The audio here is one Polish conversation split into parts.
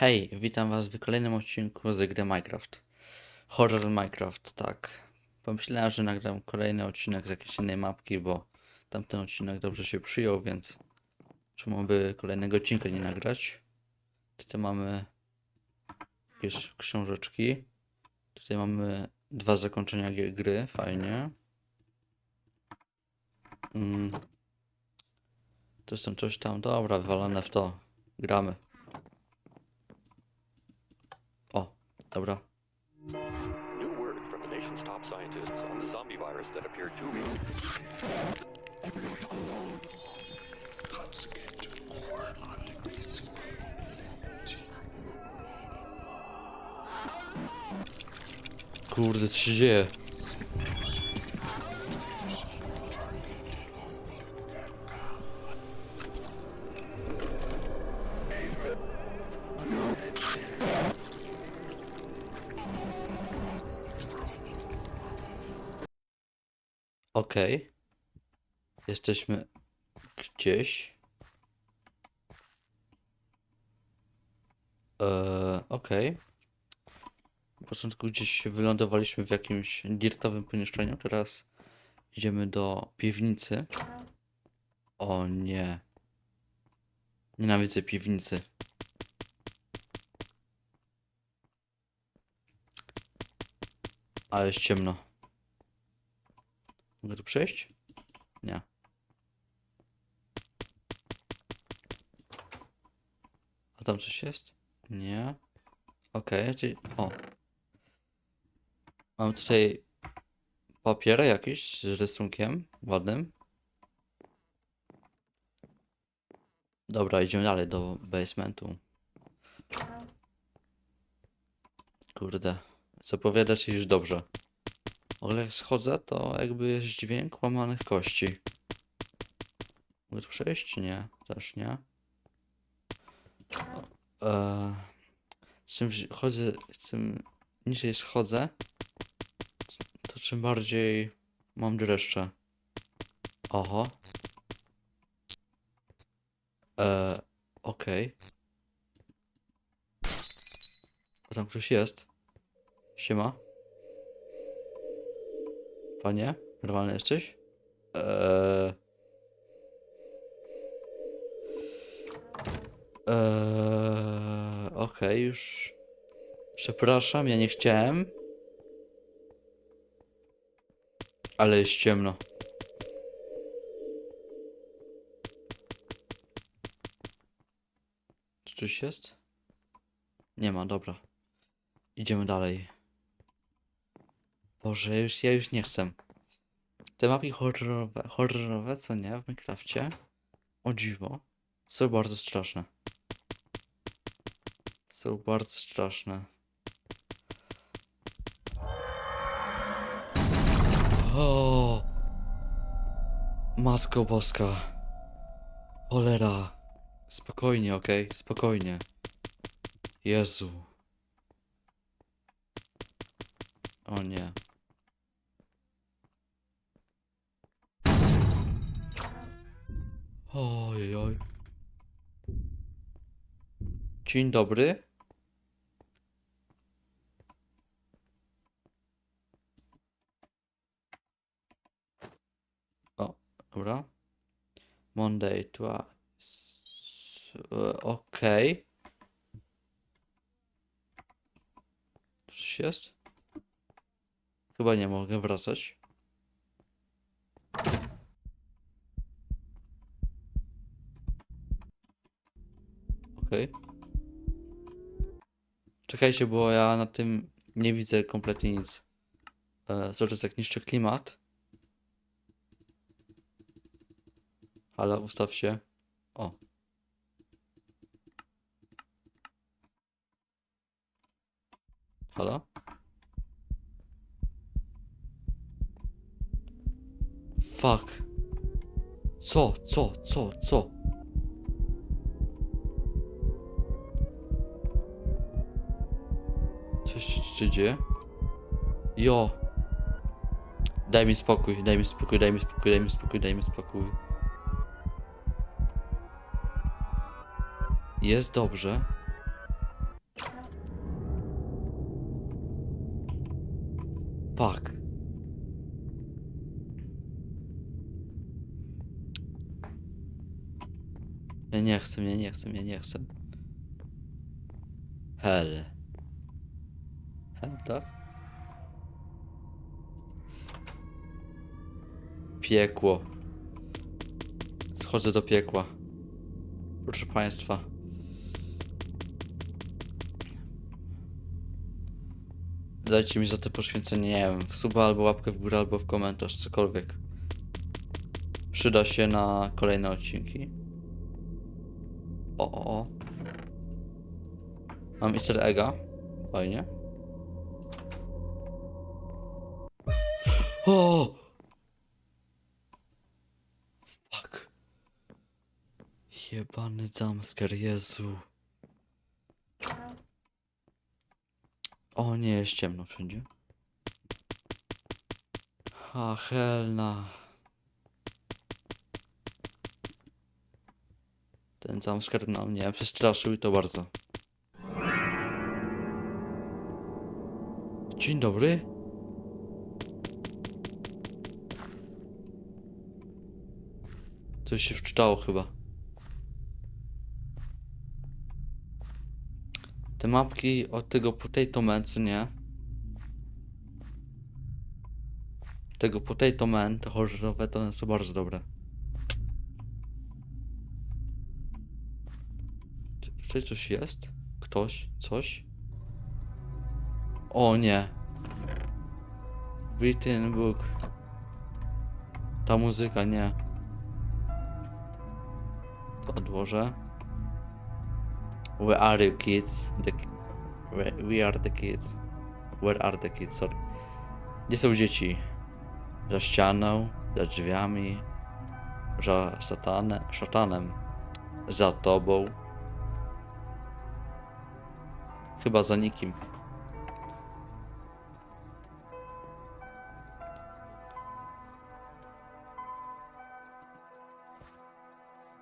Hej, witam was w kolejnym odcinku z gry Minecraft. Horror Minecraft, tak. Pomyślałem, że nagram kolejny odcinek z jakiejś innej mapki, bo tamten odcinek dobrze się przyjął, więc czemu by kolejnego odcinka nie nagrać? Tutaj mamy jakieś książeczki. Tutaj mamy dwa zakończenia gry, fajnie. Mm. To tam coś tam, dobra, wywalone w to. Gramy. Ago. Kurde, co się dzieje? Okej. Jesteśmy gdzieś. Eee, okej. Na początku gdzieś wylądowaliśmy w jakimś dirtowym pomieszczeniu, teraz idziemy do piwnicy. O nie. Nienawidzę piwnicy. Ale jest ciemno. Mogę tu przejść? Nie. A tam coś jest? Nie. Okej, czyli... O. Mam tutaj papier jakiś z rysunkiem ładnym. Dobra, idziemy dalej do basementu. Kurde, zapowiada się już dobrze. Ogóle jak schodzę, to jakby jest dźwięk łamanych kości. Mogę tu przejść? Nie, też nie. Eee, czym wzi- chodzę, czym niżej schodzę, to czym bardziej mam dreszcze. Oho. Eee, okej. A tam ktoś jest. Siema. Panie, normalny jesteś? Eee... Eee... Okej, już... Przepraszam, ja nie chciałem. Ale jest ciemno. Czy coś jest? Nie ma, dobra. Idziemy dalej. Boże, ja już, ja już nie chcę. Te mapy horrorowe, horrorowe, co nie, w Minecrafcie, o dziwo, są bardzo straszne. Są bardzo straszne. O! Matko Boska. Cholera. Spokojnie, okej? Spokojnie. Jezu. O nie. Oj, oj. Dzień dobry. O, dobra. Monday, twice. Okej. Coś jest? Chyba nie mogę wracać. Okej. Czekajcie, bo ja na tym nie widzę kompletnie nic. E, czas jak niszczy klimat. Ale ustaw się. O. Halo? Fuck. Co, co, co, co? się dzieje? Jo. Daj mi spokój, daj mi spokój, daj mi spokój, daj mi spokój, daj mi spokój. Jest dobrze. Fuck. Ja nie chcę, ja nie chcę, ja nie chcę. Hell. Tak? Piekło. Schodzę do piekła. Proszę państwa. Dajcie mi za to poświęcenie, nie wiem, w suba albo łapkę w górę, albo w komentarz, cokolwiek. Przyda się na kolejne odcinki. O, o, o. Mam easter egga. Fajnie. O! Fuck. Jebany jumpscare, Jezu. O nie, jest ciemno wszędzie. A, helna. Ten jumpscare no mnie przestraszył i to bardzo. Dzień dobry. Coś się wczytało chyba. Te mapki od tego Potato Man, co nie? Tego Potato Man, te horrorowe, to one są bardzo dobre. Czy Tutaj coś jest? Ktoś? Coś? O nie. Written book. Ta muzyka, nie. To odłożę. Where are you kids? The, we are the kids. Where are the kids? Sorry. Gdzie są dzieci? Za ścianą, za drzwiami, za satane, szatanem, za tobą. Chyba za nikim.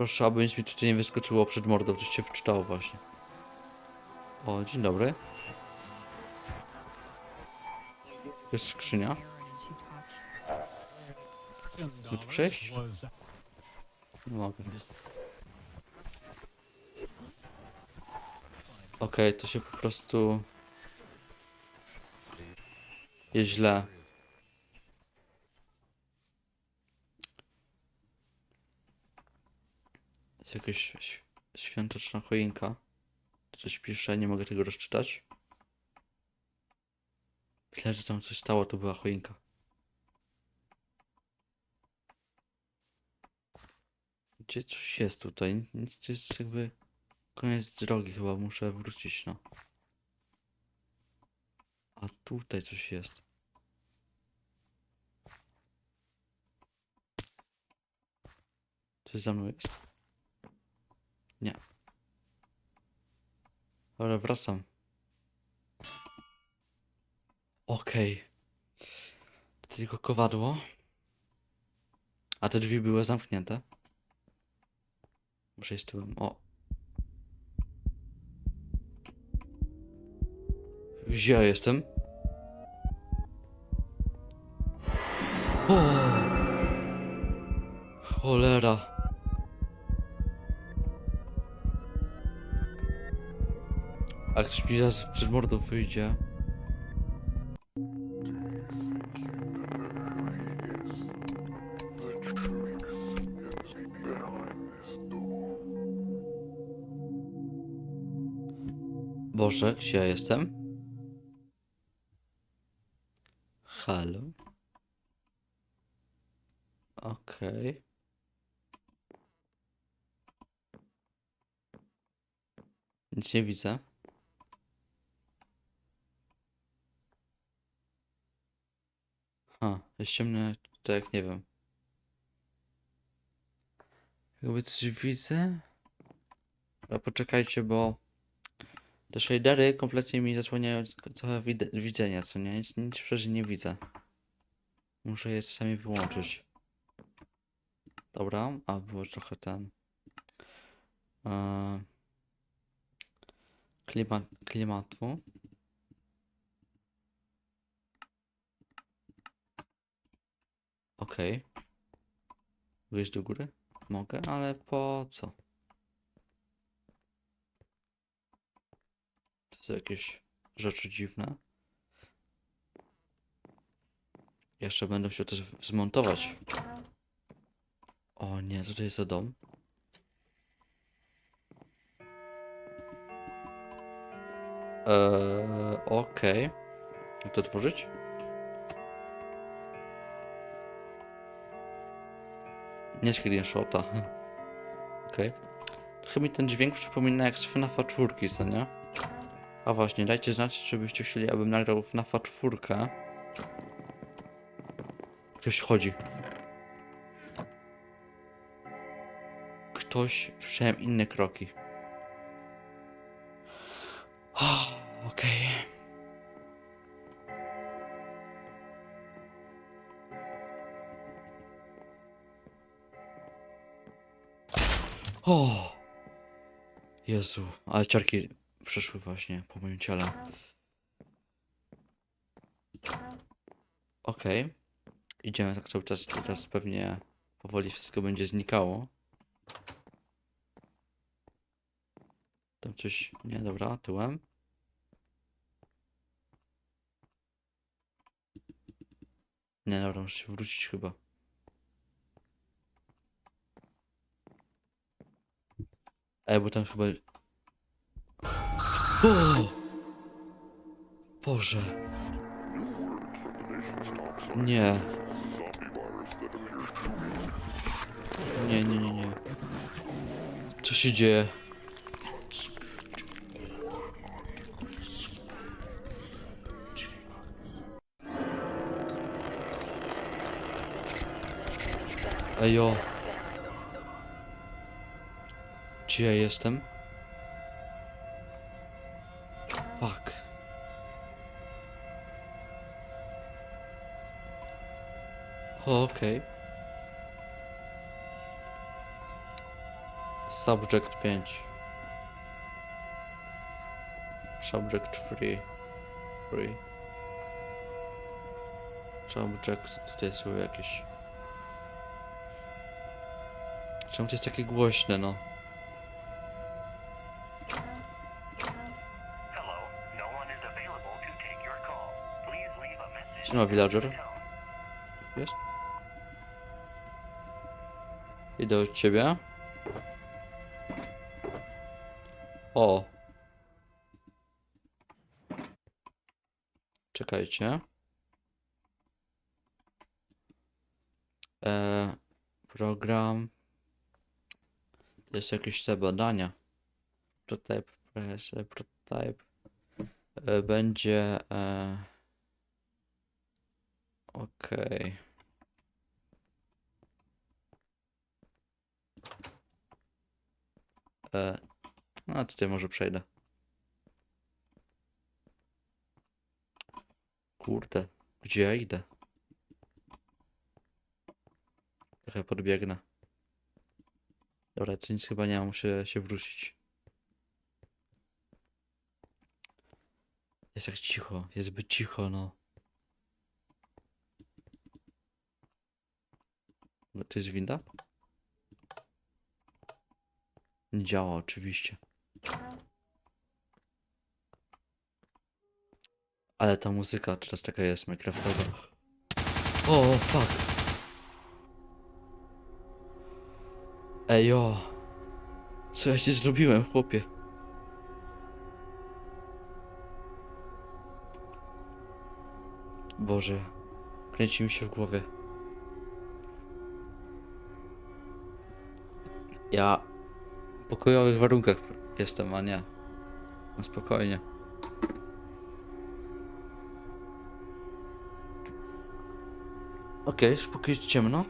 Proszę, aby nic mi tutaj nie wyskoczyło przed mordą, coś się wczytało właśnie. O, dzień dobry. Jest skrzynia. Mogę przejść? Mogę. Okej, to się po prostu... Jest źle. Jakaś świąteczna choinka. Coś pisze, nie mogę tego rozczytać. Myślę, że tam coś stało, to była choinka. Gdzie coś jest tutaj? Nic, to jest jakby koniec drogi chyba, muszę wrócić, no. A tutaj coś jest. Coś za mną jest? Nie. Ale wracam. Okej. To Tylko kowadło. A te drzwi były zamknięte. Muszę jest tyłem. O. Gdzie ja jestem? O! Cholera. A zaraz przed mordą wyjdzie. Boże, gdzie ja jestem? Halo? Okej. Nic nie widzę. Jest ciemne, jak nie wiem. Jakby coś widzę? A poczekajcie, bo te shadery kompletnie mi zasłaniają całe widzenia, co nie? Nic, nic przecież nie widzę. Muszę je czasami wyłączyć. Dobra, a było trochę ten. Eee, klimat, klimatu. Okej. Wyjść do góry? Mogę, ale po co? To są jakieś rzeczy dziwne. Jeszcze będę się też zmontować. O nie, co to jest za dom? Eee, okej. Jak to otworzyć? Nie screenshota. Okej. Trochę mi ten dźwięk przypomina jak z FNAFa 4, co nie? A właśnie, dajcie znać, czy byście chcieli, abym nagrał FNAFa 4. Ktoś chodzi. Ktoś, słyszałem inne kroki. O! Jezu, ale ciarki przeszły właśnie po moim ciele. Okej. Idziemy tak cały czas i teraz pewnie powoli wszystko będzie znikało. Tam coś... Nie, dobra, tyłem. Nie, dobra, muszę się wrócić chyba. Ej, bo tam chyba... O! Boże. Nie. Nie, nie, nie, nie. Co się dzieje? Ejo. Gdzie jestem? Fuck. Okej. Subject 5. Subject free. Free. Subject, tutaj są jakieś... Czemu to jest takie głośne, no? Leave a message. Siema, villager. Jest? Idę od ciebie. O. Czekajcie. E, program. To jest jakieś te badania. Prototype, prototype. E, będzie. E, Okej. E, no tutaj może przejdę. Kurde, gdzie ja idę? Trochę podbiegnę. Dobra, to nic chyba nie ma, muszę się wrócić. Jest tak cicho, jest zbyt cicho, no. To jest winda? Działa oczywiście. Ale ta muzyka teraz taka jest Minecraftowa. O, fuck. Ejo. Co ja ci zrobiłem, chłopie? Boże. Kręci mi się w głowie. Ja w pokojowych warunkach jestem, a nie. No spokojnie. Okej, okay, jest ciemno.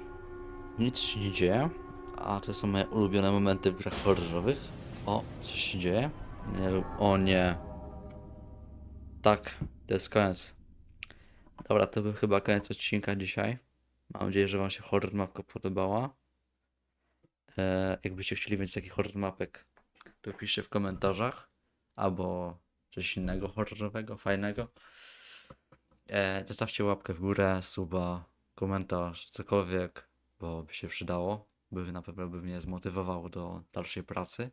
Nic się nie dzieje. A to są moje ulubione momenty w grach horrorowych. O, coś się dzieje? Nie, o nie. Tak, to jest koniec. Dobra, to był chyba koniec odcinka dzisiaj. Mam nadzieję, że Wam się horror mapka podobała. E, jakbyście chcieli więcej takich horror mapek, to piszcie w komentarzach. Albo coś innego horrorowego, fajnego. E, zostawcie łapkę w górę, suba, komentarz, cokolwiek, bo by się przydało, by na pewno by mnie zmotywowało do dalszej pracy,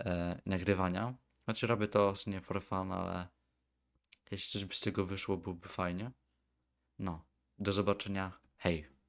e, nagrywania. Znaczy robię to nie for fun, ale jeśli coś by z tego wyszło, byłoby fajnie. No, do zobaczenia. Hej.